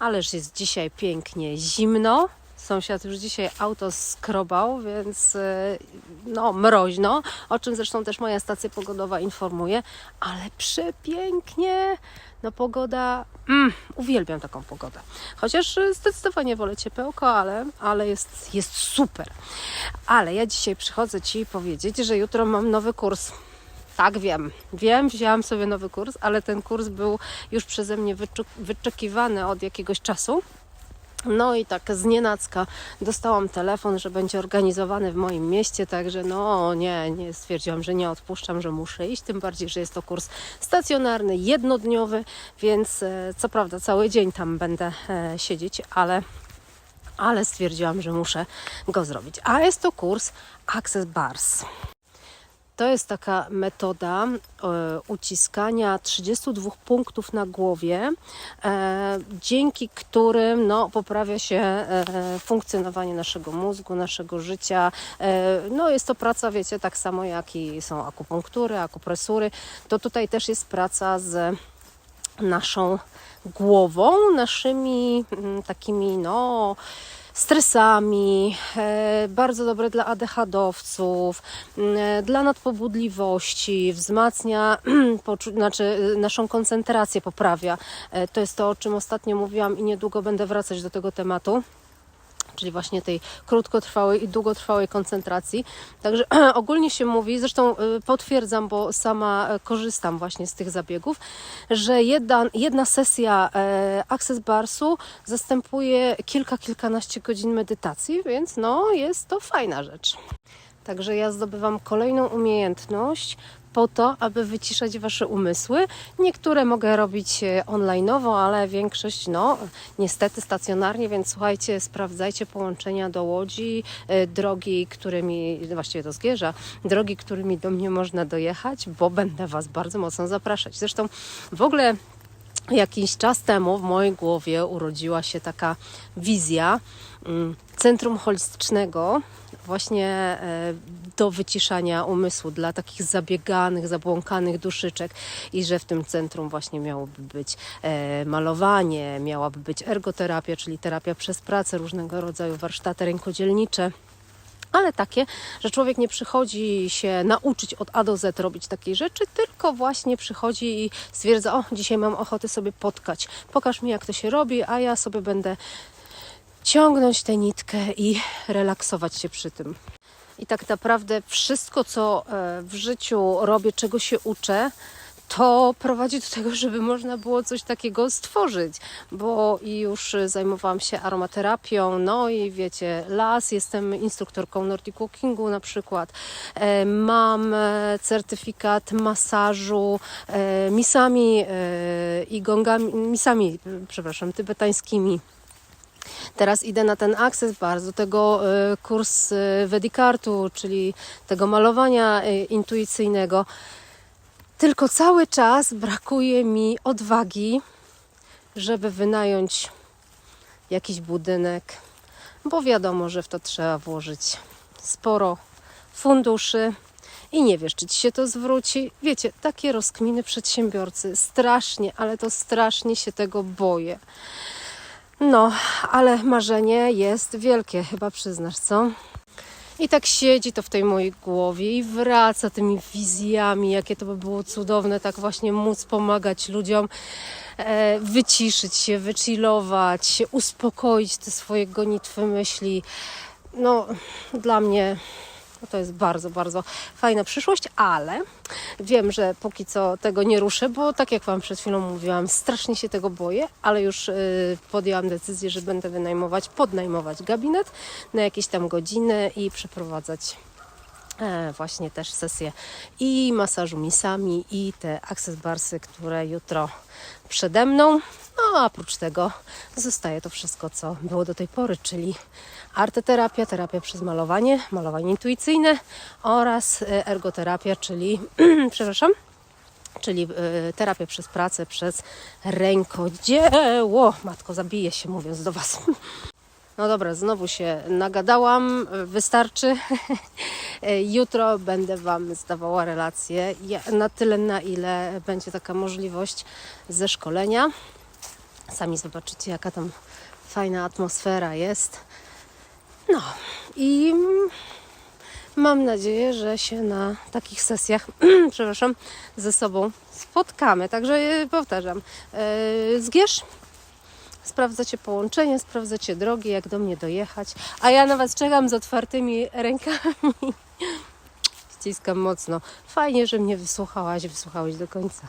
Ależ jest dzisiaj pięknie zimno. Sąsiad już dzisiaj auto skrobał, więc e, no mroźno, o czym zresztą też moja stacja pogodowa informuje, ale przepięknie. No pogoda, mm, uwielbiam taką pogodę. Chociaż zdecydowanie wolę ciepełko, ale, ale jest, jest super. Ale ja dzisiaj przychodzę Ci powiedzieć, że jutro mam nowy kurs. Tak, wiem. Wiem, wzięłam sobie nowy kurs, ale ten kurs był już przeze mnie wyczekiwany od jakiegoś czasu. No i tak z nienacka dostałam telefon, że będzie organizowany w moim mieście, także no nie, nie stwierdziłam, że nie odpuszczam, że muszę iść, tym bardziej, że jest to kurs stacjonarny, jednodniowy, więc e, co prawda cały dzień tam będę e, siedzieć, ale ale stwierdziłam, że muszę go zrobić. A jest to kurs Access Bars. To jest taka metoda e, uciskania 32 punktów na głowie, e, dzięki którym no, poprawia się e, funkcjonowanie naszego mózgu, naszego życia. No, jest to praca, wiecie, tak samo jak i są akupunktury, akupresury. To tutaj też jest praca z naszą głową, naszymi takimi, no stresami, e, bardzo dobre dla ADHD-owców, e, dla nadpobudliwości, wzmacnia znaczy, e, naszą koncentrację, poprawia. To jest to, o czym ostatnio mówiłam i niedługo będę wracać do tego tematu czyli właśnie tej krótkotrwałej i długotrwałej koncentracji. Także ogólnie się mówi, zresztą y, potwierdzam, bo sama e, korzystam właśnie z tych zabiegów, że jedna, jedna sesja e, Access Barsu zastępuje kilka, kilkanaście godzin medytacji, więc no jest to fajna rzecz. Także ja zdobywam kolejną umiejętność po to, aby wyciszać Wasze umysły. Niektóre mogę robić e, online'owo, ale większość, no, niestety stacjonarnie, więc słuchajcie, sprawdzajcie połączenia do Łodzi, e, drogi, którymi, właściwie do Zgierza, drogi, którymi do mnie można dojechać, bo będę Was bardzo mocno zapraszać. Zresztą w ogóle Jakiś czas temu w mojej głowie urodziła się taka wizja mm, centrum holistycznego, właśnie e, do wyciszania umysłu dla takich zabieganych, zabłąkanych duszyczek i że w tym centrum właśnie miałoby być e, malowanie, miałaby być ergoterapia, czyli terapia przez pracę, różnego rodzaju warsztaty rękodzielnicze. Ale takie, że człowiek nie przychodzi się nauczyć od A do Z robić takiej rzeczy, tylko właśnie przychodzi i stwierdza, o, dzisiaj mam ochotę sobie potkać, pokaż mi jak to się robi, a ja sobie będę ciągnąć tę nitkę i relaksować się przy tym. I tak naprawdę wszystko, co e, w życiu robię, czego się uczę, to prowadzi do tego, żeby można było coś takiego stworzyć, bo już zajmowałam się aromaterapią, no i wiecie, las, jestem instruktorką Nordic Walkingu na przykład, E, mam e, certyfikat masażu misami i gongami, misami, przepraszam, tybetańskimi. Teraz idę na ten Access Bar, do tego e, kurs e, Vedikartu, czyli tego malowania e, intuicyjnego. Tylko cały czas brakuje mi odwagi, żeby wynająć jakiś budynek, bo wiadomo, że w to trzeba włożyć sporo funduszy i nie wiesz, czy ci się to zwróci. Wiecie, takie rozkminy przedsiębiorcy, strasznie, ale to strasznie się tego boję. No, ale marzenie jest wielkie, chyba przyznasz, co? I tak siedzi to w tej mojej głowie i wraca tymi wizjami, jakie to by było cudowne, tak właśnie móc pomagać ludziom e, wyciszyć się, wychillować, uspokoić te swoje gonitwy myśli. No, dla mnie no to jest bardzo, bardzo fajna przyszłość, ale wiem, że póki co tego nie ruszę, bo tak jak Wam przed chwilą mówiłam, strasznie się tego boję, ale już y, podjęłam decyzję, że będę wynajmować, podnajmować gabinet na jakieś tam godziny i przeprowadzać właśnie też sesję i masażu misami i te access barsy, które jutro przede mną. No a oprócz tego zostaje to wszystko, co było do tej pory, czyli arteterapia, terapia przez malowanie, malowanie intuicyjne oraz e, ergoterapia, czyli przepraszam, czyli e, terapia przez pracę, przez rękodzieło. Matko, zabiję się mówiąc do Was. No dobra, znowu się nagadałam, wystarczy. Jutro będę Wam zdawała relacje na tyle, na ile będzie taka możliwość ze szkolenia. Sami zobaczycie, jaka tam fajna atmosfera jest. No i mam nadzieję, że się na takich sesjach, przepraszam, ze sobą spotkamy. Także e, powtarzam, e, zgierz, sprawdzacie połączenie, sprawdzacie drogi, jak do mnie dojechać, a ja na Was czekam z otwartymi rękami. Ściskam mocno. Fajnie, że mnie wysłuchałaś, wysłuchałeś do końca.